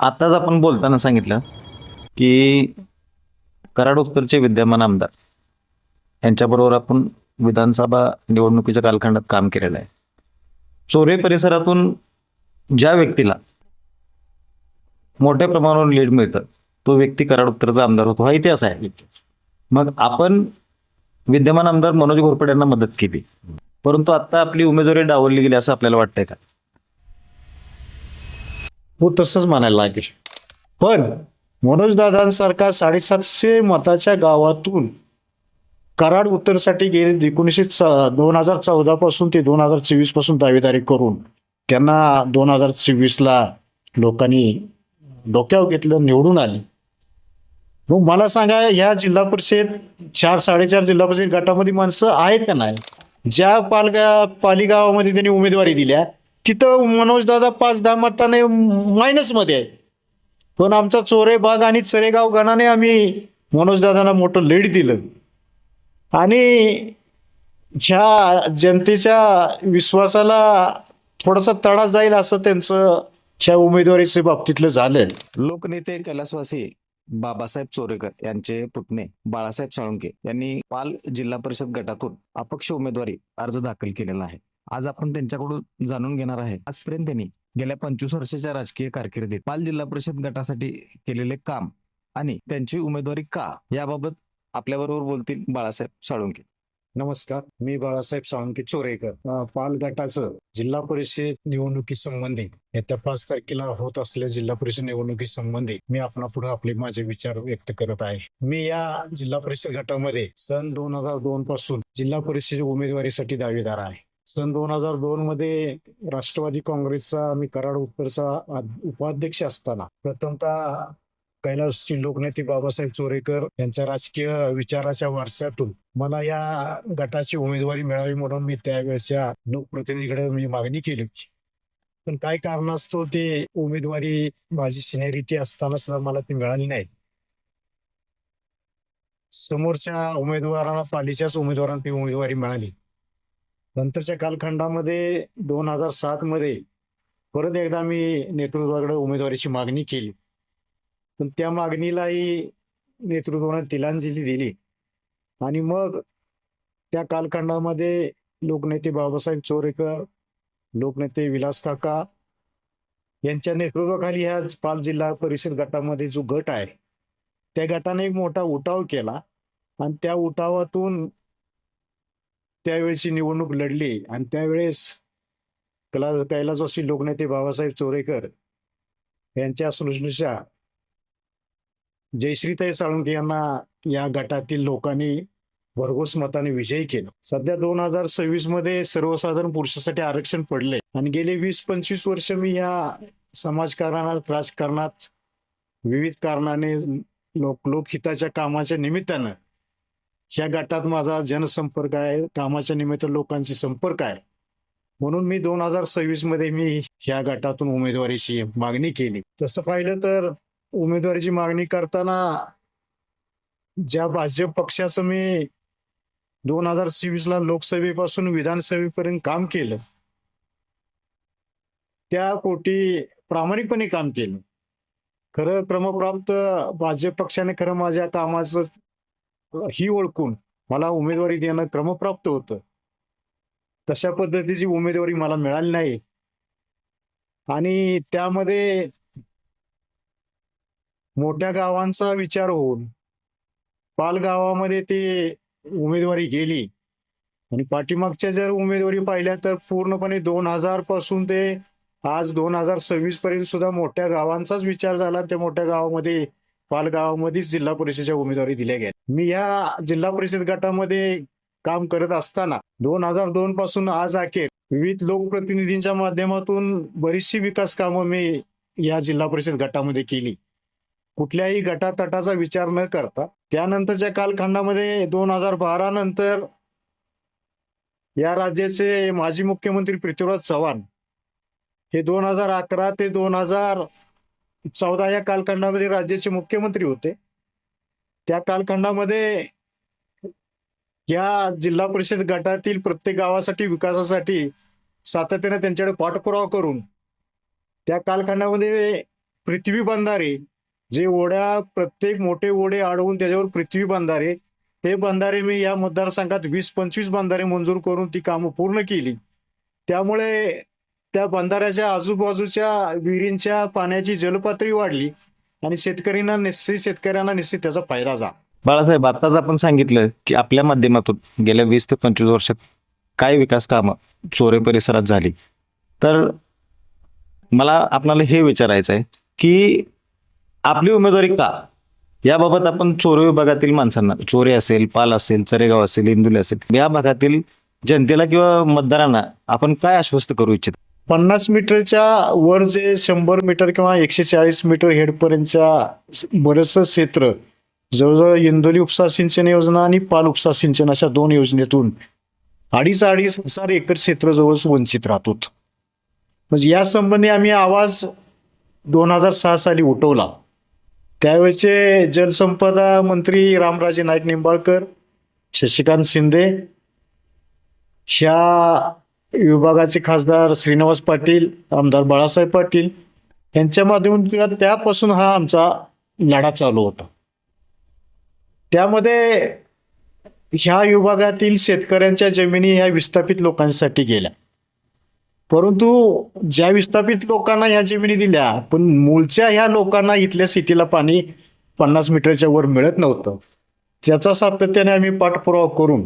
आताच आपण बोलताना सांगितलं की कराड उत्तरचे विद्यमान आमदार यांच्याबरोबर आपण विधानसभा निवडणुकीच्या कालखंडात काम केलेलं आहे. चोरे परिसरातून ज्या व्यक्तीला मोठ्या प्रमाणावर लीड मिळतं तो व्यक्ती कराड उत्तरचा आमदार होतो. हा इतिहास आहे. मग आपण विद्यमान आमदार मनोज घोरपड यांना मदत केली. परंतु आता आपली उमेदवारी डावलली गेली असं आपल्याला वाटतंय का? हो तसंच म्हणायला लागेल. पण मनोजदादांसारखा साडेसातशे मताच्या गावातून कराड उत्तरसाठी गेले एकोणीसशे च दोन हजार चौदा पासून ते दोन हजार चोवीसपासून दावेदारी करून त्यांना दोन हजार चोवीसला लोकांनी डोक्यावर घेतलं निवडून आले. मग मला सांगा ह्या जिल्हा परिषद चार साडेचार जिल्हा परिषद गटामध्ये माणसं आहेत का नाही? ज्या पालगा पालिगावामध्ये त्यांनी उमेदवारी दिल्या तिथं मनोजदादा पाच दहा मताने मायनसमध्ये आहे. पण आमचा चोरे बाग आणि चरेगाव गणाने आम्ही मनोजदादांना मोठं लीड दिलं. आणि ह्या जनतेच्या विश्वासाला थोडासा तडा जाईल असं त्यांचं ह्या उमेदवारीच्या बाबतीतलं झालं लोकनेते कैलासवासी बाबासाहेब चोरेकर यांचे पुतणे बाळासाहेब साळुंके यांनी पाल जिल्हा परिषद गटातून अपक्ष उमेदवारी अर्ज दाखल केलेला आहे. आज आपण त्यांच्याकडून जाणून घेणार आहे. आजपर्यंत त्यांनी गेल्या पंचवीस वर्षाच्या राजकीय कारकिर्दीत पाल जिल्हा परिषद गटासाठी केलेले काम आणि त्यांची उमेदवारी का याबाबत आपल्याबरोबर बोलतील बाळासाहेब साळुंके नमस्कार मी बाळासाहेब साळुंके चोरेकर. पाल गटाचं जिल्हा परिषद निवडणुकी संबंधी येत्या पाच तारखेला होत असलेल्या जिल्हा परिषद निवडणुकी संबंधी मी आपणा पुढे आपले माझे विचार व्यक्त करत आहे. मी या जिल्हा परिषद गटामध्ये सन दोन हजार दोन पासून जिल्हा परिषद उमेदवारीसाठी दावेदार आहे. सन दोन हजार दोन मध्ये राष्ट्रवादी काँग्रेसचा मी कराड उत्तरचा उपाध्यक्ष असताना प्रथमतः कैलासची लोकनेते बाबासाहेब चोरेकर यांच्या राजकीय विचाराच्या वारशातून मला या गटाची उमेदवारी मिळावी म्हणून मी त्यावेळेच्या लोकप्रतिनिधीकडे मी मागणी केली होती. पण काय कारणास्तव ते उमेदवारी माझी सिनेरिटी असताना सुद्धा मला ती मिळाली नाही. समोरच्या उमेदवारांना पालीच्याच उमेदवारांना ती उमेदवारी मिळाली. नंतरच्या कालखंडामध्ये दोन हजार सात मध्ये परत एकदा मी नेतृत्वाकडे उमेदवारीची मागणी केली. पण त्या मागणीलाही नेतृत्वाने तिलांजली दिली. आणि मग त्या कालखंडामध्ये लोकनेते बाबासाहेब चोरेकर लोकनेते विलास काका यांच्या नेतृत्वाखाली ह्या पाल जिल्हा परिषद गटामध्ये जो गट आहे त्या गटाने एक मोठा उठाव केला. आणि त्या उठावातून त्यावेळेची निवडणूक लढली आणि त्यावेळेस कला कैलासवासी लोकनेते बाबासाहेब चोरेकर यांच्या सृष्टीच्या जयश्रीताई साळुंके यांना या गटातील लोकांनी भरघोस मताने विजयी केला. सध्या दोन हजार सव्वीसमध्ये सर्वसाधारण पुरुषासाठी आरक्षण पडले आणि गेले वीस पंचवीस वर्ष मी या समाजकारणात राजकारणात विविध कारणाने लोक लोकहिताच्या कामाच्या निमित्तानं ह्या गटात माझा जनसंपर्क आहे कामाच्या निमित्त लोकांशी संपर्क आहे. म्हणून मी दोन हजार सव्वीसमध्ये मी ह्या गटातून उमेदवारीची मागणी केली. तसं पाहिलं तर उमेदवारीची मागणी करताना ज्या भाजप पक्षाचं मी दोन हजार सव्वीसला ला लोकसभेपासून विधानसभेपर्यंत काम केलं त्या पोटी प्रामाणिकपणे काम केलं. खरं क्रमप्राप्त भाजप पक्षाने खरं माझ्या कामाचं ही ओळखून मला उमेदवारी देणं क्रमप्राप्त होतं. तशा पद्धतीची उमेदवारी मला मिळाली नाही. आणि त्यामध्ये मोठ्या गावांचा विचार होऊन पालगावामध्ये ती ते उमेदवारी गेली. आणि पाठीमागच्या जर उमेदवारी पाहिल्या तर पूर्णपणे दोन हजारपासून ते आज दोन हजार सव्वीस पर्यंत सुद्धा मोठ्या गावांचाच विचार झाला. त्या मोठ्या गावामध्ये पालगावामध्येच जिल्हा परिषदेच्या उमेदवारी दिल्या गेल्या. मी या जिल्हा परिषद गटामध्ये काम करत असताना दोन हजार दोन पासून आज अखेर विविध लोकप्रतिनिधींच्या माध्यमातून बरीचशी विकास कामं मी या जिल्हा परिषद गटामध्ये केली. कुठल्याही गटातटाचा विचार न करता त्यानंतरच्या कालखंडामध्ये दोन हजार बारा नंतर या राज्याचे माजी मुख्यमंत्री पृथ्वीराज चव्हाण हे दोन हजार अकरा ते दोन हजार चौदा या कालखंडामध्ये राज्याचे मुख्यमंत्री होते. त्या कालखंडामध्ये या जिल्हा परिषद गटातील प्रत्येक गावासाठी विकासासाठी सातत्याने त्यांच्याकडे पाठपुरावा करून त्या कालखंडामध्ये पृथ्वी बंधारे जे ओढ्या प्रत्येक मोठे ओढे अडवून त्याच्यावर पृथ्वी बंधारे ते बंधारे मी या मतदारसंघात वीस पंचवीस बंधारे मंजूर करून ती कामं पूर्ण केली. त्यामुळे त्या बंधाऱ्याच्या आजूबाजूच्या विहिरींच्या पाण्याची जलपातळी वाढली आणि शेतकऱ्यांना निश्चित शेतकऱ्यांना निश्चित त्याचा फायदा झाला. बाळासाहेब आताच आपण सांगितलं की आपल्या माध्यमातून गेल्या वीस ते पंचवीस वर्षात काय विकास कामं चोरे परिसरात झाली. तर मला आपणाला हे विचारायचं आहे की आपली उमेदवारी का? याबाबत आपण चोरे विभागातील माणसांना चोरे असेल पाल असेल चरेगाव असेल इंदुले असेल या भागातील जनतेला किंवा मतदारांना आपण काय आश्वस्त करू इच्छित? पन्नास मीटरच्या वर जे शंभर मीटर किंवा एकशे चाळीस मीटर हेडपर्यंतच्या बरंचसं क्षेत्र जवळजवळ इंदोली उपसा सिंचन योजना आणि पाल उपसा सिंचन अशा दोन योजनेतून अडीच अडीच हजार एकर क्षेत्र जवळ वंचित राहतो म्हणजे या संबंधी आम्ही आवाज दोन हजार सहा साली उठवला. त्यावेळेचे जलसंपदा मंत्री रामराजे नाईक निंबाळकर शशिकांत शिंदे ह्या विभागाचे खासदार श्रीनिवास पाटील आमदार बाळासाहेब पाटील यांच्या माध्यमातून त्यापासून हा आमचा लढा चालू होता. त्यामध्ये ह्या विभागातील शेतकऱ्यांच्या जमिनी ह्या विस्थापित लोकांसाठी गेल्या. परंतु ज्या विस्थापित लोकांना ह्या जमिनी दिल्या पण मूळच्या ह्या लोकांना इथल्या सिटीला पाणी पन्नास मीटरच्या वर मिळत नव्हतं. त्याचा सातत्याने आम्ही पाठपुरावा करून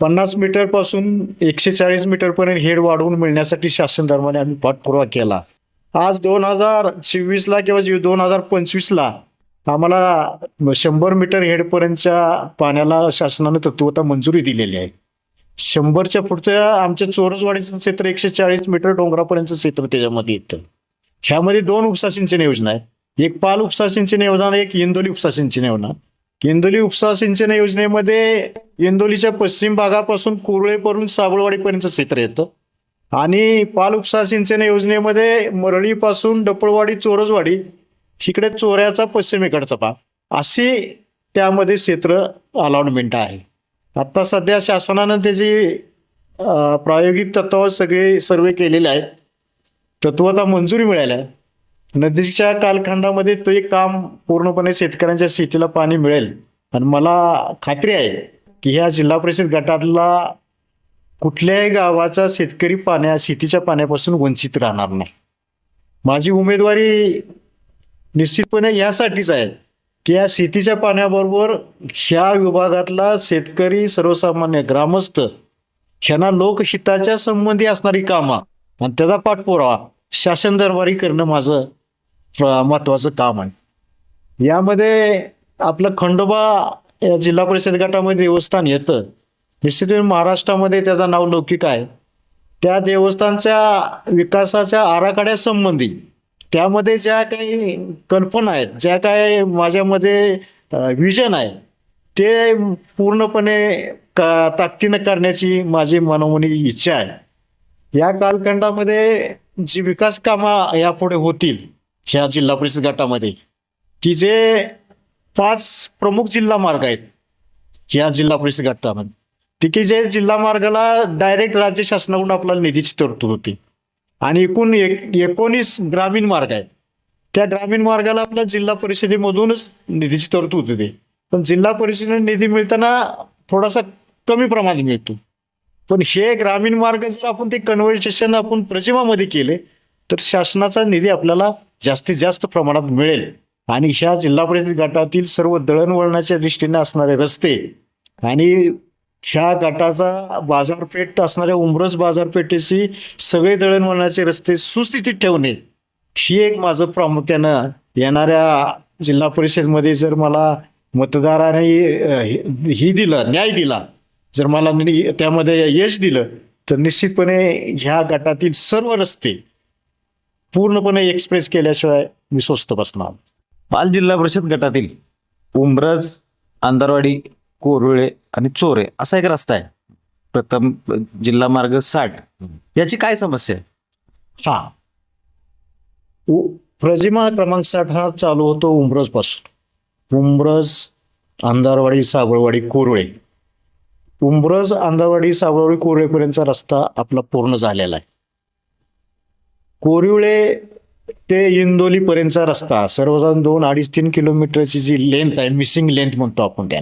पन्नास मीटरपासून एकशे चाळीस मीटर पर्यंत हेड वाढवून मिळण्यासाठी शासन धर्माने आम्ही पाठपुरावा केला. आज दोन हजार चोवीसला किंवा दोन हजार पंचवीसला आम्हाला शंभर मीटर हेडपर्यंतच्या पाण्याला शासनानं तत्वता मंजुरी दिलेली आहे. शंभरच्या पुढच्या आमच्या चोरसवाडीचं क्षेत्र एकशे चाळीस मीटर डोंगरापर्यंतचं क्षेत्र त्याच्यामध्ये येतं. ह्यामध्ये दोन उपसा सिंचन योजना आहे एक पाल उपसा सिंचन योजना एक इंदोली उपसा सिंचन योजना. इंदोली उपसा सिंचन योजनेमध्ये इंदोलीच्या पश्चिम भागापासून कुरळेपासून साबळवाडीपर्यंत क्षेत्र येतं. आणि पाल उपसा सिंचन योजनेमध्ये मरळीपासून डपळवाडी चोरजवाडी इकडे चोऱ्याचा पश्चिमेकडचा भाग अशी त्यामध्ये क्षेत्र अलॉटमेंट आहे. आत्ता सध्या शासनानं त्याची प्रायोगिक तत्वावर सगळे सर्वे केलेले आहेत. तत्वता मंजुरी मिळाल्या आहे. नदीच्या कालखंडामध्ये ते एक काम पूर्णपणे शेतकऱ्यांच्या शेतीला पाणी मिळेल. आणि मला खात्री आहे की ह्या जिल्हा परिषद गटातला कुठल्याही गावाचा शेतकरी पाण्या शेतीच्या पाण्यापासून वंचित राहणार नाही. माझी उमेदवारी निश्चितपणे यासाठीच आहे की या शेतीच्या पाण्याबरोबर ह्या विभागातला शेतकरी सर्वसामान्य ग्रामस्थ ह्यांना लोकहिताच्या संबंधी असणारी कामं आणि त्याचा पाठपुरावा शासन दरबारी करणं माझं महत्वाचं काम आहे. यामध्ये आपलं खंडोबा या जिल्हा परिषद गटामध्ये देवस्थान येतं. निश्चित महाराष्ट्रामध्ये त्याचा नाव लौकिक आहे. त्या देवस्थानच्या विकासाच्या आराखड्यासंबंधी त्यामध्ये ज्या काही कल्पना आहेत ज्या काही माझ्यामध्ये विजन आहे ते पूर्णपणे का ताकदीनं करण्याची माझी मनोमनी इच्छा आहे. या कालखंडामध्ये जी विकास कामं यापुढे होतील ह्या जिल्हा परिषद गटामध्ये की जे पाच प्रमुख जिल्हा मार्ग आहेत ह्या जिल्हा परिषद गटामध्ये. ते की जे जिल्हा मार्गाला डायरेक्ट राज्य शासनाकडून आपल्याला निधीची तरतूद होती. आणि एकूण एक एकोणीस ग्रामीण मार्ग आहेत. त्या ग्रामीण मार्गाला आपल्या जिल्हा परिषदेमधूनच निधीची तरतूद होती. पण जिल्हा परिषदेने निधी मिळताना थोडासा कमी प्रमाणात मिळतो. पण हे ग्रामीण मार्ग जर आपण ते कन्व्हर्सेशन आपण प्रजिमामध्ये केले तर शासनाचा निधी आपल्याला जास्तीत जास्त प्रमाणात मिळेल. आणि ह्या जिल्हा परिषद गटातील सर्व दळणवळणाच्या दृष्टीने असणारे रस्ते आणि ह्या गटाचा बाजारपेठ असणाऱ्या उमरस बाजारपेठेशी सगळे दळणवळणाचे रस्ते सुस्थितीत ठेवणे ही एक माझं प्रामुख्यानं येणाऱ्या जिल्हा परिषदमध्ये जर मला मतदाराने हे- ही दिलं न्याय दिला जर मला त्यामध्ये यश दिलं तर निश्चितपणे ह्या गटातील सर्व रस्ते पूर्णपणे एक्सप्रेस केल्याशिवाय मी स्वस्त बसणार. पाल जिल्हा परिषद गटातील उमरज अंधारवाडी कोरुळे आणि चोरे असा एक रस्ता आहे. प्रथम जिल्हा मार्ग साठ. याची काय समस्या आहे? हा. प्रजिमा क्रमांक साठ हा चालू होतो उमरजपासून. उमरज अंधारवाडी साबळवाडी कोरळे उमरज अंधारवाडी साबळवाडी कोरळेपर्यंतचा रस्ता आपला पूर्ण झालेला आहे. कोरिवळे ते इंदोली पर्यंतचा रस्ता सर्वसाधारण दोन अडीच तीन किलोमीटरची जी लेंथ आहे मिसिंग लेंथ म्हणतो आपण त्या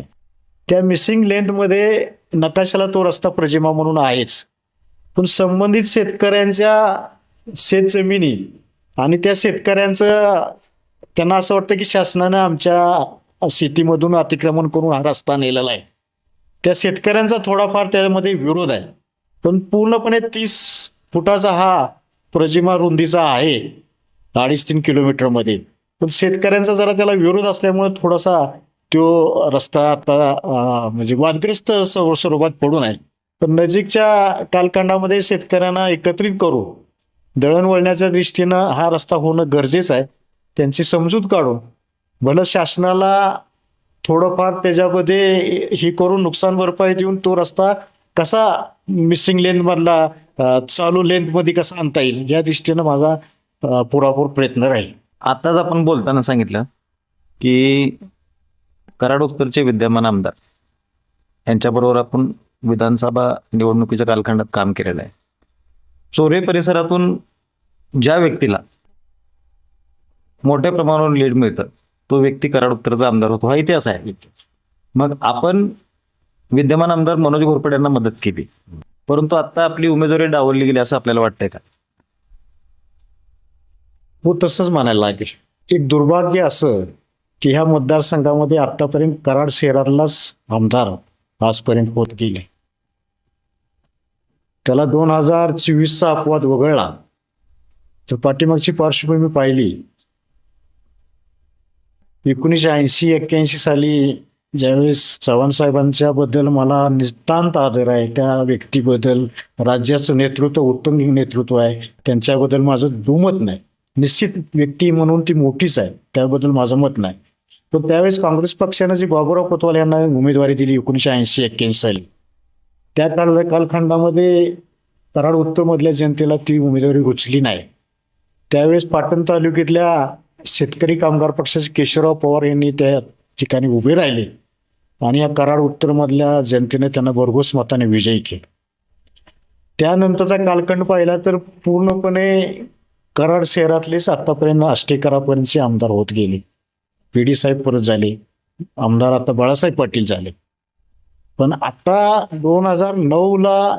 त्या मिसिंग लेंथमध्ये नकाशाला तो रस्ता प्रजिमा म्हणून आहेच. पण संबंधित शेतकऱ्यांच्या शेतजमिनी आणि त्या शेतकऱ्यांचं त्यांना असं वाटतं की शासनानं आमच्या शेतीमधून अतिक्रमण करून हा रस्ता नेलेला आहे. त्या शेतकऱ्यांचा थोडाफार त्यामध्ये विरोध आहे. पण पूर्णपणे तीस फुटाचा हा प्रजिमा रुंदीचा आहे अडीच तीन किलोमीटरमध्ये पण शेतकऱ्यांचा जरा त्याला विरोध असल्यामुळे थोडासा तो रस्ता आता म्हणजे वादग्रस्त स्व- स्वरूपात पडून आहे. पण नजीकच्या कालखंडामध्ये शेतकऱ्यांना एकत्रित करू दळणवळण्याच्या दृष्टीनं हा रस्ता होणं गरजेचं आहे. त्यांची समजूत काढून भलं शासनाला थोडंफार त्याच्यामध्ये हे करून नुकसान भरपाई देऊन तो रस्ता कसा मिसिंग लेनमधला चालू लेंथमध्ये कसं आणता येईल? या दृष्टीनं माझा पुरापूर प्रयत्न राहील. आताच आपण बोलताना सांगितलं की कराड उत्तरचे विद्यमान आमदार यांच्याबरोबर आपण विधानसभा निवडणुकीच्या कालखंडात काम केलेलं आहे. चोरे परिसरातून ज्या व्यक्तीला मोठ्या प्रमाणावर लीड मिळतं तो व्यक्ती कराड उत्तरचा आमदार होतो. हा इतिहास आहे. मग आपण विद्यमान आमदार मनोज घोरपड यांना मदत केली. परंतु आता आपली उमेदवारी डावलली गेली असं आपल्याला वाटतंय का? हो तसंच म्हणायला लागेल. एक दुर्भाग्य असं की ह्या मतदारसंघामध्ये आतापर्यंत कराड शहरातलाच आमदार आजपर्यंत होत गेले. त्याला दोन हजार चोवीसचा अपवाद वगळला. तर पाठीमागची पार्श्वभूमी पाहिली. एकोणीसशे ऐंशी एक्क्याऐंशी साली ज्यावेळेस चव्हाण साहेबांच्या बद्दल मला नितांत आदर आहे त्या व्यक्तीबद्दल राज्याचं नेतृत्व उत्तम नेतृत्व आहे त्यांच्याबद्दल माझं दुमत नाही. निश्चित व्यक्ती म्हणून ती मोठीच आहे त्याबद्दल माझं मत नाही. पण त्यावेळेस काँग्रेस पक्षानं जी बाबूराव कोतवाल यांना उमेदवारी दिली एकोणीसशे ऐंशी एक्क्याऐंशी साली त्या काल कालखंडामध्ये कराड उत्तरमधल्या जनतेला ती उमेदवारी रुचली नाही. त्यावेळेस पाटण तालुक्यातल्या शेतकरी कामगार पक्षाचे केशवराव पवार यांनी त्या ठिकाणी उभे राहिले. आणि या कराड उत्तरमधल्या जनतेने त्यांना भरघोस मताने विजयी केला. त्यानंतरचा कालखंड पाहिला तर पूर्णपणे कराड शहरातलेच आतापर्यंत आष्टेकरापर्यंतचे आमदार होत गेले. पी डी साहेब परत झाले. आमदार आता बाळासाहेब पाटील झाले. पण आता दोन हजार नऊला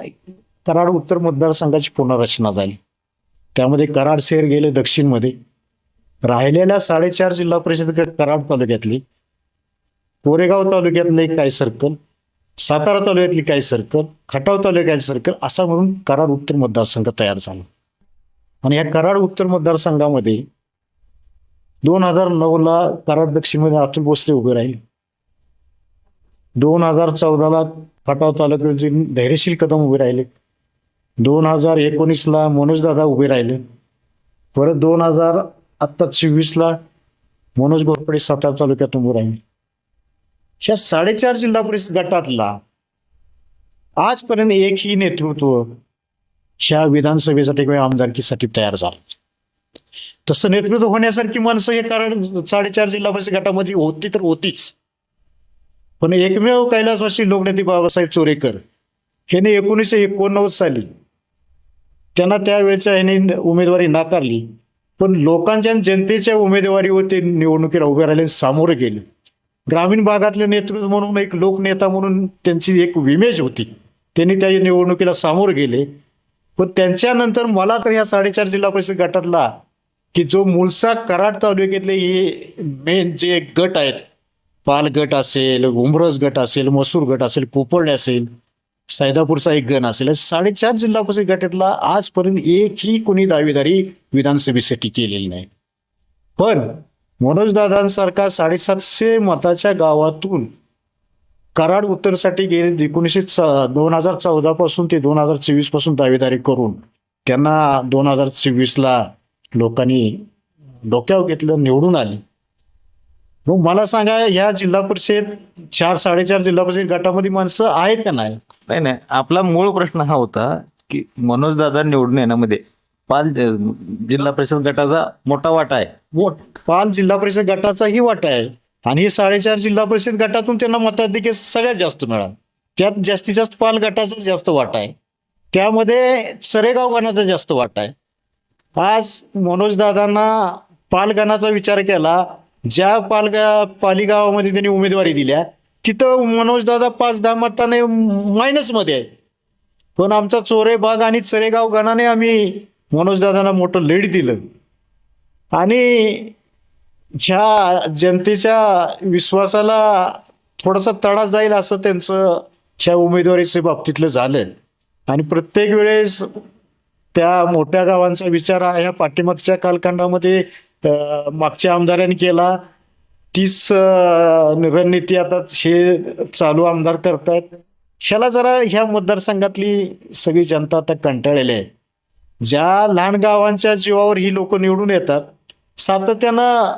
कराड उत्तर मतदारसंघाची पुनर्रचना झाली. त्यामध्ये कराड शहर गेले दक्षिणमध्ये. राहिलेल्या साडेचार जिल्हा परिषद कराड तालुक्यातली. कोरेगाव तालुक्यातलं काय सर्कल सातारा तालुक्यातली काही सर्कल खटाव तालुक्यातली सर्कल असा म्हणून कराड उत्तर मतदारसंघ तयार झाला. आणि या कराड उत्तर मतदारसंघामध्ये दोन हजार नऊला कराड दक्षिणमध्ये अतुल भोसले उभे राहिले. दोन हजार चौदाला खटाव तालुक्यातील धैर्यशील कदम उभे राहिले. दोन हजार एकोणीसला मनोजदादा उभे राहिले. परत दोन हजार आत्ता चोवीसला मनोज घोरपडे सातारा तालुक्यात उभे राहिले. ह्या साडेचार जिल्हा परिषद गटातला आजपर्यंत एकही नेतृत्व ह्या विधानसभेसाठी किंवा आमदारकीसाठी तयार झालं. तसं नेतृत्व होण्यासारखी माणसं हे कारण साडेचार जिल्हा परिषद गटामध्ये होती तर होतीच. पण एकमेव कैलासवासी लोकनेते बाबासाहेब चोरेकर ह्याने एकोणीसशे एकोणनव्वद साली त्यांना त्यावेळच्या ह्याने उमेदवारी नाकारली. पण लोकांच्या जनतेच्या उमेदवारीवर ते निवडणुकीला उभे राहिले सामोरं गेले. ग्रामीण भागातले नेतृत्व म्हणून एक लोकनेता म्हणून त्यांची एक इमेज होती. त्यांनी त्या निवडणुकीला सामोर गेले. पण त्यांच्यानंतर मला तर ह्या साडेचार जिल्हा परिषद गटातला की जो मूळचा कराड तालुक्यातले हे मेन जे गट आहेत पाल गट असेल उमरस गट असेल मसूर गट असेल पोपर्डे असेल सैदापूरचा एक गण असेल साडेचार जिल्हा परिषद गटातला आजपर्यंत एकही कोणी दावेदारी विधानसभेसाठी केलेली नाही. पण मनोजदादांसारखा साडेसातशे मताच्या गावातून कराड उत्तरसाठी गेले एकोणीसशे च दोन हजार चौदा पासून ते दोन हजार चोवीसपासून दावेदारी करून त्यांना दोन हजार चोवीसला लोकांनी डोक्यावर घेतलं निवडून आले. मग मला सांगा ह्या जिल्हा परिषद चार साडेचार जिल्हा परिषद गटामध्ये माणसं आहेत का नाही? नाही आपला मूळ प्रश्न हा होता की मनोजदादा निवडून येण्यामध्ये पाल जिल्हा परिषद गटाचा मोठा वाटा आहे. पाल जिल्हा परिषद गटाचाही वाटा आहे. आणि हे साडेचार जिल्हा परिषद गटातून त्यांना मताधिक्य सगळ्यात जास्त मिळाल. त्यात जास्तीत जास्त पाल गटाचा जास्त वाटा आहे. त्यामध्ये सरेगाव गणाचा जास्त वाटा आहे. आज मनोजदादांना पालगणाचा विचार केला ज्या पालगा पालीगावामध्ये त्यांनी उमेदवारी दिल्या तिथं मनोजदादा पाच दहा मताने मायनसमध्ये आहे पण आमचा चोरे बाग आणि चरेगाव गणाने आम्ही मनोजदादांना मोठं लीड दिलं. आणि ह्या जनतेच्या विश्वासाला थोडासा तडा जाईल असं त्यांचं ह्या उमेदवारीच्या बाबतीतलं झालं आणि प्रत्येक वेळेस त्या मोठ्या गावांचा विचार हा ह्या पाठीमागच्या कालखंडामध्ये मागच्या आमदारांनी केला. तीच रणनीती आता हे चालू आमदार करतायत. ह्याला जरा ह्या मतदारसंघातली सगळी जनता आता कंटाळलेली आहे. ज्या लहान गावांच्या जीवावर ही लोक निवडून येतात सातत्यानं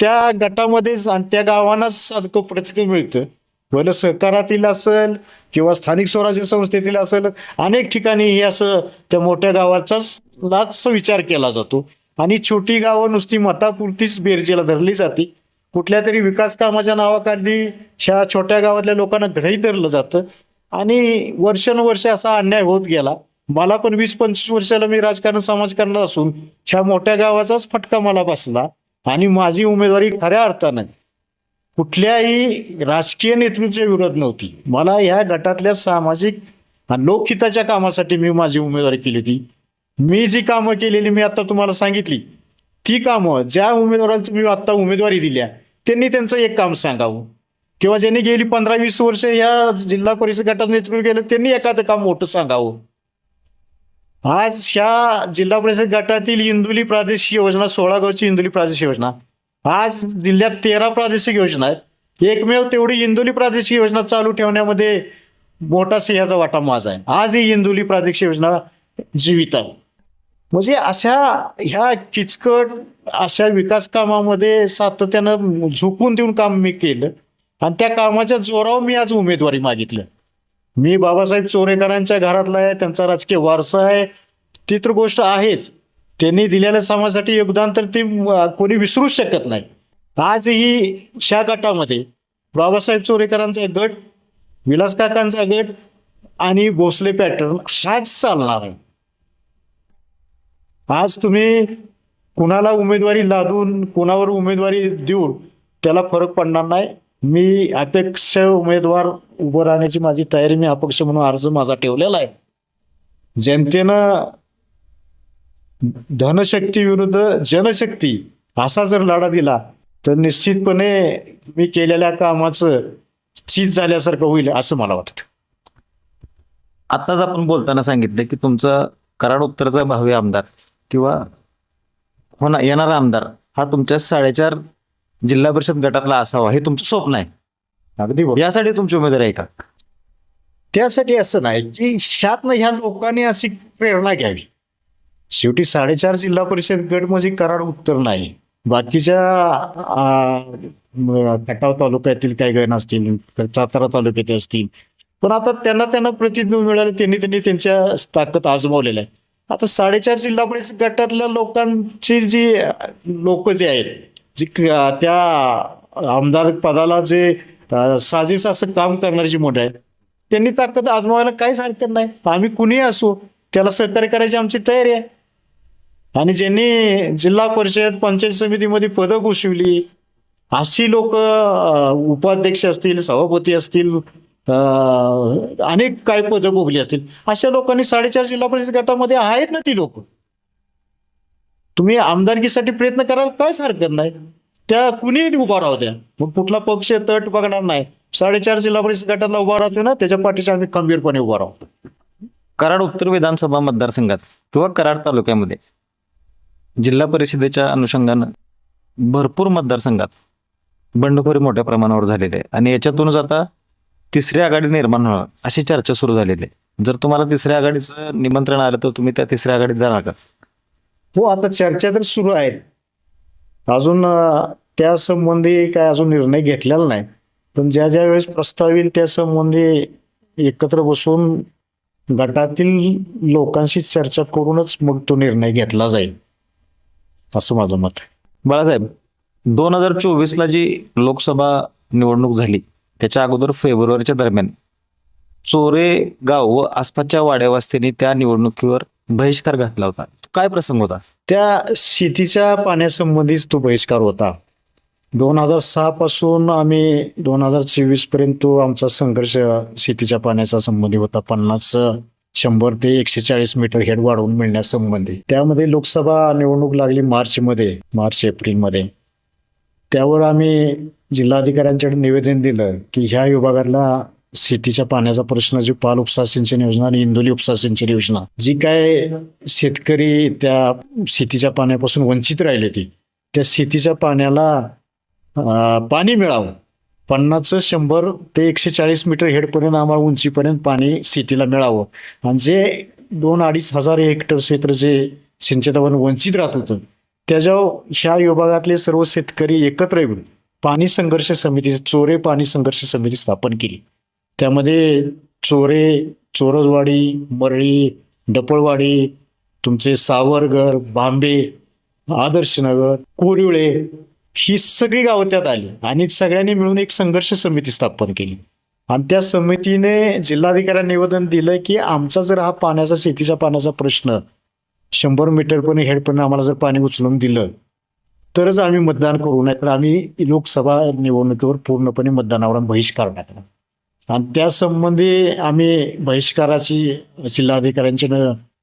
त्या गटामध्येच आणि त्या गावांनाच सारखं प्रतिनिधी मिळतं भलं सहकारातील असेल किंवा स्थानिक स्वराज्य संस्थेतील असेल अनेक ठिकाणी हे असं त्या मोठ्या गावाचाच लाच विचार केला जातो. आणि छोटी गावं नुसती मतापुरतीच बेरजेला धरली जाते. कुठल्या तरी विकास कामाच्या नावाखाली ह्या छोट्या गावातल्या लोकांना घडही धरलं जातं. आणि वर्षानुवर्ष असा अन्याय होत गेला. मला पण वीस पंचवीस वर्षाला मी राजकारण समाजकारणात असून ह्या मोठ्या गावाचाच फटका मला बसला. आणि माझी उमेदवारी खऱ्या अर्थानं कुठल्याही राजकीय नेतृत्वाच्या विरोध नव्हती. मला ह्या गटातल्या सामाजिक आणि लोकहिताच्या कामासाठी मी माझी उमेदवारी केली होती. मी जी कामं केलेली मी आता तुम्हाला सांगितली. ती कामं ज्या उमेदवाराला तुम्ही आता उमेदवारी दिल्या त्यांनी त्यांचं एक काम सांगावं. किंवा ज्यांनी गेली पंधरा वीस वर्ष या जिल्हा परिषद गटात नेतृत्व केलं त्यांनी एखादं काम मोठं सांगावं. आज ह्या जिल्हा परिषद गटातील इंदुली प्रादेशिक योजना सोळा गावची इंदुली प्रादेशिक योजना. आज जिल्ह्यात तेरा प्रादेशिक योजना आहेत. एकमेव तेवढी इंदुली प्रादेशिक योजना चालू ठेवण्यामध्ये मोठा सिंहाचा वाटा माझा आहे. आज ही इंदुली प्रादेशिक योजना जीवित आहे. म्हणजे अशा ह्या किचकट अशा विकास कामामध्ये सातत्यानं झुकून देऊन काम मी केलं. आणि त्या कामाच्या जोरावर मी आज उमेदवारी मागितलं. मी बाबासाहेब चोरेकरांच्या घरातला आहे त्यांचा राजकीय वारसा आहे. ती तर गोष्ट आहेच त्यांनी दिलेल्या समाजासाठी योगदान तर ते कोणी विसरूच शकत नाही. आजही ह्या गटामध्ये बाबासाहेब चोरेकरांचा गट विलास काकांचा गट आणि भोसले पॅटर्न हाच चालणार आहे. आज तुम्ही कुणाला उमेदवारी लादून कुणावर उमेदवारी देऊन त्याला फरक पडणार नाही. मी अपेक्ष उमेदवार उभं राहण्याची माझी तयारी मी अपक्ष म्हणून अर्ज माझा ठेवलेला आहे. जनतेनं धनशक्ती विरुद्ध जनशक्ती असा जर लढा दिला तर निश्चितपणे मी केलेल्या कामाचं चीज झाल्यासारखं होईल असं मला वाटतं. आत्ताच आपण बोलताना सांगितलं की तुमचा कराड उत्तरचा भावी आमदार किंवा होणार येणारा आमदार हा तुमच्या साडेचार जिल्हा परिषद गटातला असावा हे तुमचं स्वप्न आहे. अगदी बरोबर. यासाठी तुमची उमेदवारी आहे का? त्यासाठी असं नाही की ह्यातनं ह्या लोकांनी अशी प्रेरणा घ्यावी. शेवटी साडेचार जिल्हा परिषद गट म्हणजे कराड उत्तर नाही. बाकीच्या आ, म, खटाव तालुक्यातील काही गण असतील सातारा तालुक्यातील असतील. पण आता त्यांना त्यांना प्रतिनिधी मिळाले त्यांनी त्यांनी त्यांच्या ताकद आजमावलेल्या आहे आता साडेचार जिल्हा परिषद गटातल्या लोकांची जी लोक जे आहेत जी त्या आमदार पदाला जे साजेस असं काम करणारी जी मोठे आहेत त्यांनी ताकद आजमावायला काहीच हरकत नाही. आम्ही कुणीही असू त्याला सहकार्य करायची आमची तयारी आहे. आणि ज्यांनी जिल्हा परिषद पंचायत समितीमध्ये पदं घुसवली अशी लोक उपाध्यक्ष असतील सभापती असतील अनेक काय पदं भोगली असतील अशा लोकांनी साडेचार जिल्हा परिषद गटामध्ये आहेत ना ती लोक. तुम्ही आमदारकीसाठी प्रयत्न करायला कायच हरकत नाही? त्या कुणीही उभा राहू द्या. मग कुठला पक्ष तट बघणार नाही. साडेचार जिल्हा परिषद गटाला उभा राहतो ना त्याच्या पाठीशी आम्ही खंबीरपणे उभा राहतो कराड उत्तर विधानसभा मतदारसंघात किंवा कराड तालुक्यामध्ये जिल्हा परिषदेच्या अनुषंगानं भरपूर मतदारसंघात बंडखोरी मोठ्या प्रमाणावर झालेली आहे. आणि याच्यातूनच आता तिसरी आघाडी निर्माण होणार अशी चर्चा सुरू झालेली आहे. जर तुम्हाला तिसऱ्या आघाडीचं निमंत्रण आलं तर तुम्ही त्या तिसऱ्या आघाडीत जाणार का? हो आता चर्चा तर सुरू आहेत अजून त्या संबंधी काय अजून निर्णय घेतलेला नाही. पण ज्या ज्या वेळेस प्रस्ताव येईल त्या संबंधी एकत्र बसून गटातील लोकांशी चर्चा करूनच मग तो निर्णय घेतला जाईल. असं माझं मत आहे. बाळासाहेब दोन हजार चोवीसला जी लोकसभा निवडणूक झाली त्याच्या अगोदर फेब्रुवारीच्या दरम्यान चोरे गाव व आसपासच्या वाड्यावस्तीने त्या निवडणुकीवर बहिष्कार घातला होता. काय प्रसंग होता? त्या शेतीच्या पाण्यासंबंधीच तो बहिष्कार होता. दोन हजार सहा पासून आम्ही दोन हजार चोवीसपर्यंत तो आमचा संघर्ष शेतीच्या पाण्याचा संबंधी होता. पन्नास शंभर ते एकशे चाळीस मीटर हेड वाढवून मिळण्यासंबंधी त्यामध्ये लोकसभा निवडणूक लागली मार्चमध्ये मार्च एप्रिलमध्ये. त्यावर आम्ही जिल्हाधिकाऱ्यांच्याकडे निवेदन दिलं की ह्या विभागातला शेतीच्या पाण्याचा प्रश्न जी पाल उपसा सिंचन योजना आणि इंदोली उपसा सिंचन योजना जी काय शेतकरी त्या शेतीच्या पाण्यापासून वंचित राहिली होती त्या शेतीच्या पाण्याला पाणी मिळावं. पन्नासचं शंभर ते एकशे चाळीस मीटर हेडपर्यंत आम्हाला उंचीपर्यंत पाणी शेतीला मिळावं. आणि जे दोन अडीच हजार हेक्टर क्षेत्र जे सिंचनावर वंचित राहत होतं त्याच्यावर ह्या विभागातले सर्व शेतकरी एकत्र येऊन पाणी संघर्ष समिती चोरे पाणी संघर्ष समिती स्थापन केली. त्यामध्ये चोरे चोरजवाडी मरळी डपळवाडी तुमचे सावरगर बांबे आदर्शनगर कोरिवळे ही सगळी गावं त्यात आली आणि सगळ्यांनी मिळून एक संघर्ष समिती स्थापन केली. आणि त्या समितीने जिल्हाधिकाऱ्यांना निवेदन दिलं की आमचा जर हा पाण्याचा शेतीच्या पाण्याचा प्रश्न शंभर मीटरपर्यंत हेडपर्यंत आम्हाला जर पाणी उचलून दिलं तरच आम्ही मतदान करू नाही तर आम्ही लोकसभा निवडणुकीवर पूर्णपणे मतदानावर बहिष्कार टाकला आणि त्यासंबंधी आम्ही बहिष्काराची जिल्हाधिकाऱ्यांचे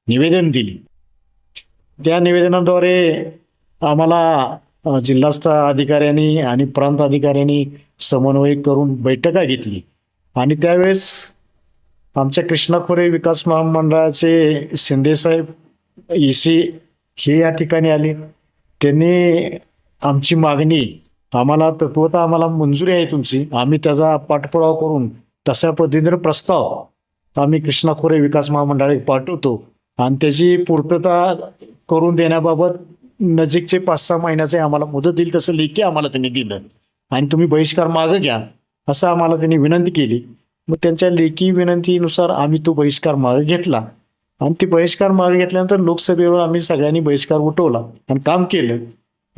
निवेदन दिली. त्या निवेदनाद्वारे आम्हाला जिल्हास्थ अधिकाऱ्यांनी आणि प्रांत अधिकाऱ्यांनी समन्वय करून बैठका घेतली. आणि त्यावेळेस आमच्या कृष्णा खोरे विकास महामंडळाचे शिंदेसाहेब ई सी हे या ठिकाणी आले. त्यांनी आमची मागणी आम्हाला तत्वता आम्हाला मंजुरी आहे तुमची. आम्ही त्याचा पाठपुरावा करून तशा पद्धतीने प्रस्ताव. आम्ही कृष्णा खोरे विकास महामंडळात पाठवतो. आणि त्याची पूर्तता करून देण्याबाबत नजीकचे पाच सहा महिन्याचे आम्हाला मुदत दिली तसं लेखी आम्हाला त्यांनी दिलं. आणि तुम्ही बहिष्कार मागं घ्या असं आम्हाला त्यांनी विनंती केली. मग त्यांच्या लेखी विनंतीनुसार आम्ही तो बहिष्कार मागे घेतला. आणि ती बहिष्कार मागे घेतल्यानंतर लोकसभेवर आम्ही सगळ्यांनी बहिष्कार उठवला आणि काम केलं.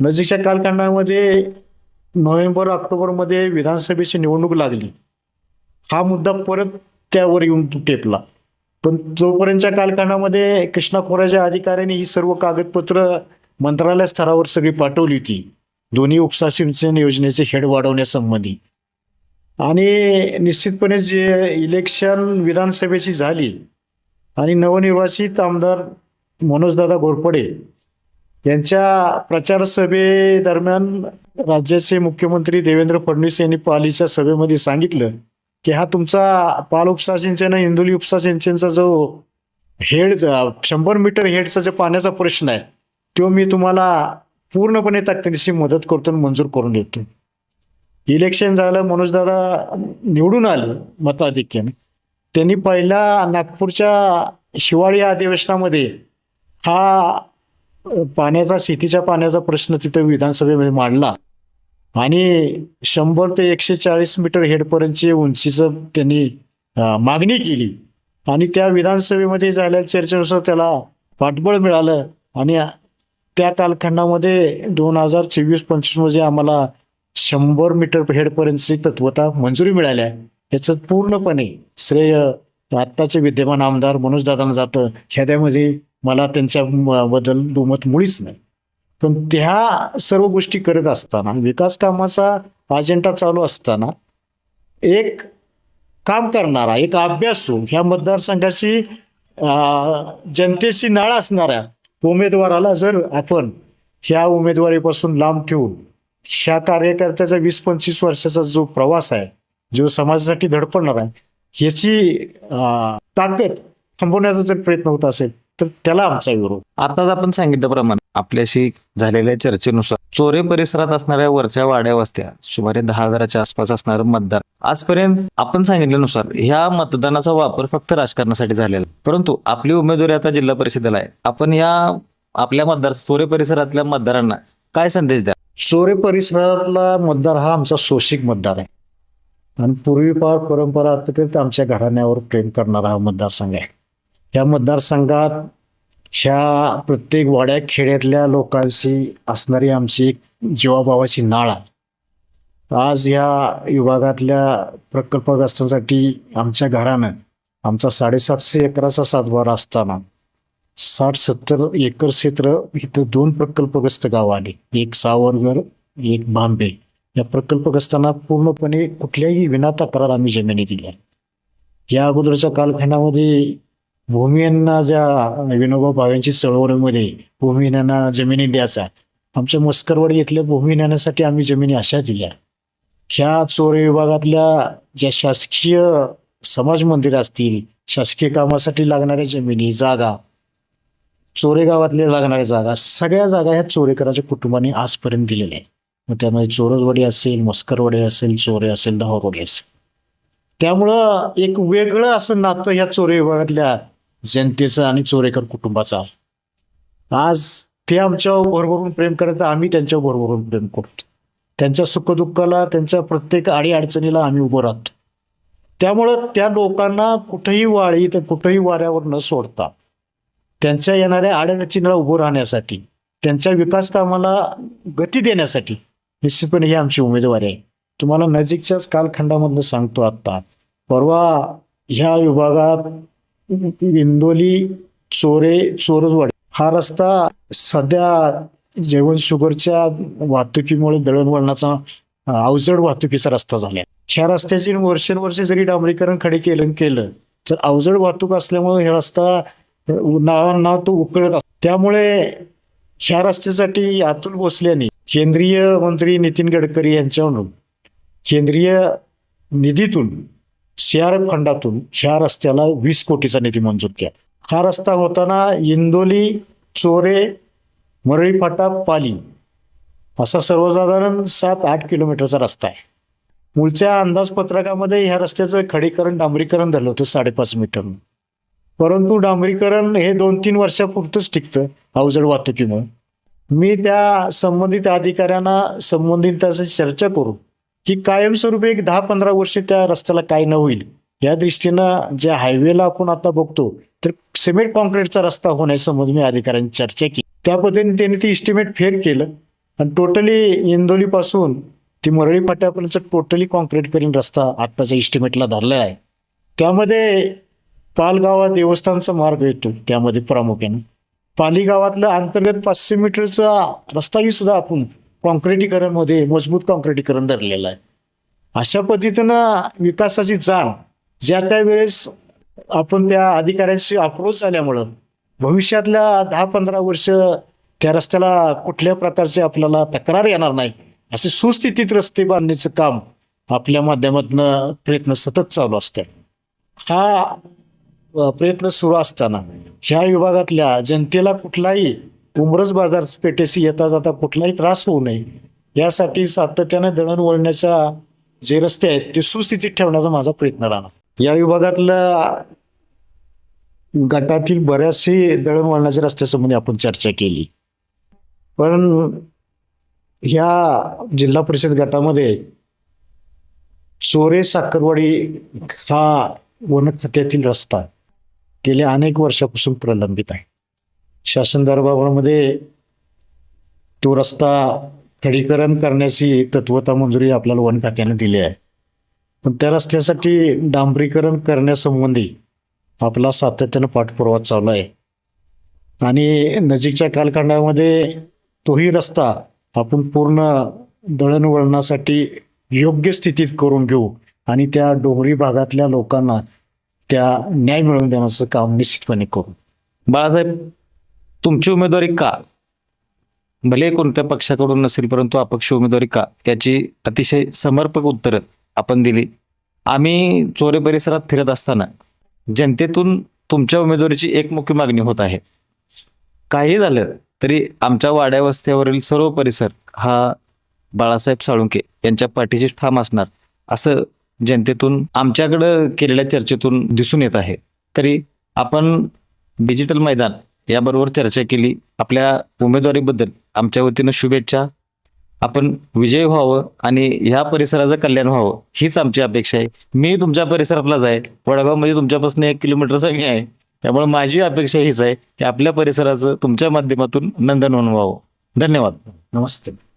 नजीकच्या कालखंडामध्ये नोव्हेंबर ऑक्टोबरमध्ये विधानसभेची निवडणूक लागली. हा मुद्दा परत त्यावर येऊन टेपला. पण जोपर्यंतच्या कालखंडामध्ये कृष्णा खोऱ्याच्या अधिकाऱ्यांनी ही सर्व कागदपत्र मंत्रालय स्तरावर सगळी पाठवली होती दोन्ही उपसा सिंचन योजनेचे हेड वाढवण्यासंबंधी. आणि निश्चितपणे जे इलेक्शन विधानसभेची झाली आणि नवनिर्वाचित आमदार मनोजदादा घोरपडे यांच्या प्रचार सभेदरम्यान राज्याचे मुख्यमंत्री देवेंद्र फडणवीस यांनी पालीच्या सभेमध्ये सांगितलं की हा तुमचा पाल उपसा सिंचन इंदुली उपसा सिंचनचा जो हेड शंभर मीटर हेडचा जो पाण्याचा प्रश्न आहे तो मी तुम्हाला पूर्णपणे ताकदीशी मदत करतो आणि मंजूर करून देतो. इलेक्शन झालं मनोजदादा निवडून आले मताधिक्याने. त्यांनी पहिल्या नागपूरच्या शिवाळी अधिवेशनामध्ये हा पाण्याचा शेतीच्या पाण्याचा प्रश्न तिथं विधानसभेमध्ये मांडला. आणि शंभर ते एकशे चाळीस मीटर हेडपर्यंतची उंचीचं त्यांनी मागणी केली. आणि त्या विधानसभेमध्ये झालेल्या चर्चेनुसार त्याला पाठबळ मिळालं आणि त्या कालखंडामध्ये दोन हजार चोवीस पंचवीसमध्ये आम्हाला शंभर मीटर हेडपर्यंतची तत्वता मंजुरी मिळाली आहे. याचं पूर्णपणे श्रेय आत्ताचे विद्यमान आमदार मनोजदादांना जातं. ह्याच्यामध्ये मला त्यांच्या दुमत मुळीच नाही. पण त्या सर्व गोष्टी करत असताना विकास कामाचा अजेंडा चालू असताना एक काम करणारा एक अभ्यासू ह्या मतदारसंघाशी जनतेशी नाळा असणाऱ्या उमेदवाराला जर आपण ह्या उमेदवारीपासून लांब ठेवून ह्या कार्यकर्त्याचा वीस पंचवीस वर्षाचा जो प्रवास आहे जो समाजासाठी धडपडणार आहे ह्याची ताकद थांबवण्याचा जर प्रयत्न होत असेल तर त्याला आमचा विरोध. आताच आपण सांगितल्याप्रमाणे आपल्याशी झालेल्या चर्चेनुसार चोरे परिसरात असणाऱ्या वरच्या वाड्या वस्त्या सुमारे दहा हजाराच्या आसपास असणारं मतदार आजपर्यंत आपण सांगितल्यानुसार ह्या मतदानाचा वापर फक्त राजकारणासाठी झालेला आहे. परंतु आपली उमेदवारी आता जिल्हा परिषदेला आहे. आपण या आपल्या मतदार चोरे परिसरातल्या मतदारांना काय संदेश द्या चोरे परिसरातला मतदार हा आमचा सोशिक मतदार आहे. आणि पूर्वीपार परंपरा आमच्या घराण्यावर प्रेम करणारा हा मतदारसंघ आहे. या मतदारसंघात ह्या प्रत्येक वाड्या खेड्यातल्या लोकांशी असणारी आमची एक जीवाभावाची नाळ आहे. आज ह्या विभागातल्या प्रकल्पग्रस्तांसाठी आमच्या घरानं आमचा साडेसातशे एकराचा सातबारा असताना साठ सत्तर एकर क्षेत्र इथं दोन प्रकल्पग्रस्त गाव आले. एक सावरगर एक बांबे. या प्रकल्पग्रस्तांना पूर्णपणे कुठल्याही विना तक्रार आम्ही जमिनी दिल्या. या अगोदरच्या कालखंडामध्ये भूमिहींना ज्या विनोबा भावेंची चळवळीमध्ये भूमिहीनांना जमिनी द्यायचा आमच्या मस्करवाडी इथल्या भूमिहीनासाठी आम्ही जमिनी अशा दिल्या. ह्या चोर विभागातल्या ज्या शासकीय समाज मंदिर असतील शासकीय कामासाठी लागणाऱ्या जमिनी जागा चोरे गावातल्या लागणाऱ्या जागा सगळ्या जागा ह्या चोरेकराच्या कुटुंबाने आजपर्यंत दिलेल्या आहेत. मग त्यामध्ये चोरजवडी असेल मस्करवडी असेल चोरे असेल दहावाडी असेल. त्यामुळं एक वेगळं असं नातं ह्या चोरे विभागातल्या जनतेचा आणि चोरेकर कुटुंबाचा. आज ते आमच्या बरोबरून प्रेम करत आम्ही त्यांच्या बरोबरून प्रेम करतो. त्यांच्या सुखदुःखाला त्यांच्या प्रत्येक अडीअडचणीला आम्ही उभं राहतो. त्यामुळं त्या लोकांना कुठेही वाळी तर कुठंही वाऱ्यावर न सोडता त्यांच्या येणाऱ्या अडचणीला उभं राहण्यासाठी त्यांच्या विकास कामाला गती देण्यासाठी निश्चितपणे ही आमची उमेदवारी आहे. तुम्हाला नजीकच्याच कालखंडामधलं सांगतो आत्ता परवा ह्या विभागात इंदोली चोरे चोरजवाडी हा रस्ता सध्या जेवण शुगरच्या वाहतुकीमुळे दळणवळणाचा अवजड वाहतुकीचा रस्ता झाला ह्या रस्त्याची वर्षानुवर्षे जरी डांबरीकरण खडे केलं केलं तर अवजड वाहतूक असल्यामुळे हे रस्ता नाव तो उकळत असतो त्यामुळे ह्या रस्त्यासाठी अतुल भोसल्याने केंद्रीय मंत्री नितीन गडकरी यांच्याकडून केंद्रीय निधीतून सीआरएफ फंडातून ह्या रस्त्याला वीस कोटीचा निधी मंजूर केला. हा रस्ता होताना इंदोली चोरे मरळी फाटा पाली असा सर्वसाधारण सात आठ किलोमीटरचा रस्ता आहे. मूळच्या अंदाजपत्रकामध्ये ह्या रस्त्याचं खडीकरण डांबरीकरण झालं होतं साडेपाच मीटर. परंतु डांबरीकरण हे दोन तीन वर्षापुरतंच टिकतं अवजड वाहतुकीमुळे. मी त्या संबंधित अधिकाऱ्यांना संबंधितांशी चर्चा करू की कायमस्वरूपी एक दहा पंधरा वर्ष त्या रस्त्याला काय न होईल. या दृष्टीनं ज्या हायवेला आपण आता बघतो तर सिमेंट कॉन्क्रीटचा रस्ता होण्यासंबंधी मी अधिकाऱ्यांनी चर्चा केली. त्या पद्धतीने त्यांनी ती इस्टिमेट फेर केलं. आणि टोटली इंदोलीपासून ती मरळी फाट्यापर्यंत टोटली कॉन्क्रीटपर्यंत रस्ता आत्ताच्या इस्टिमेटला धरलेला आहे. त्यामध्ये पालगावा देवस्थानचा मार्ग येतो त्यामध्ये प्रामुख्याने. पाली गावातलं अंतर्गत पाचशे मीटरचा रस्ताही सुद्धा आपण कॉन्क्रिटीकरणमध्ये मजबूत कॉन्क्रिटीकरण धरलेलं आहे. अशा पद्धतीनं विकासाची जाण ज्या त्या वेळेस आपण त्या अधिकाऱ्यांशी अप्रोच झाल्यामुळं भविष्यातल्या दहा पंधरा वर्ष त्या रस्त्याला कुठल्या प्रकारचे आपल्याला तक्रार येणार नाही असे सुस्थितीत रस्ते बांधण्याचं काम आपल्या माध्यमातून प्रयत्न सतत चालू असतात. हा प्रयत्न सुरू असताना ह्या विभागातल्या जनतेला कुठलाही उमरस बाजारपेठेशी येता जाता कुठलाही त्रास होऊ नये. यासाठी सातत्याने दळणवळणाच्या जे रस्ते आहेत ते सुस्थितीत ठेवण्याचा माझा प्रयत्न राहणार. या विभागातल्या गटातील बऱ्याचशे दळणवळणाच्या रस्त्यासंबंधी आपण चर्चा केली. पण ह्या जिल्हा परिषद गटामध्ये चोरे साखरवाडी हा वन खात्यातील रस्ता गेल्या अनेक वर्षापासून प्रलंबित आहे. शासन दरबारामध्ये तो रस्ता खडीकरण करण्याची तत्वता मंजुरी आपल्याला वन खात्याने दिली आहे. पण त्या रस्त्यासाठी डांबरीकरण करण्यासंबंधी आपला सातत्यानं पाठपुरावा चालू आहे. आणि नजीकच्या कालखंडामध्ये तोही रस्ता आपण पूर्ण दळणवळणासाठी योग्य स्थितीत करून घेऊ आणि त्या डोंगरी भागातल्या लोकांना त्या न्याय मिळवून देण्याचं काम निश्चितपणे करू. बाळासाहेब तुमची उमेदवारी का? भले कोणत्या पक्षाकडून नसेल परंतु अपक्ष उमेदवारी का? याची अतिशय समर्पक उत्तरं आपण दिली. आम्ही चोरे परिसरात फिरत असताना जनतेतून तुमच्या उमेदवारीची एक मुख्य मागणी होत आहे. काही झालं तरी आमच्या वाड्या वस्त्यावरील सर्व परिसर हा बाळासाहेब साळुंके यांच्या पाठीशी ठाम असणार असं जनतेतून आमच्याकडं केलेल्या चर्चेतून दिसून येत आहे. तरी आपण डिजिटल मैदान याबरोबर चर्चा केली. आपल्या उमेदवारीबद्दल आमच्या वतीनं शुभेच्छा. आपण विजय व्हावं आणि ह्या परिसराचं कल्याण व्हावं हीच आमची अपेक्षा आहे. मी तुमच्या परिसरातलाच आहे. वडगाव म्हणजे तुमच्यापासून एक किलोमीटरचा मी आहे. त्यामुळे माझी अपेक्षा हीच आहे की आपल्या परिसराचं तुमच्या माध्यमातून नंदनवन व्हावं. धन्यवाद. नमस्ते.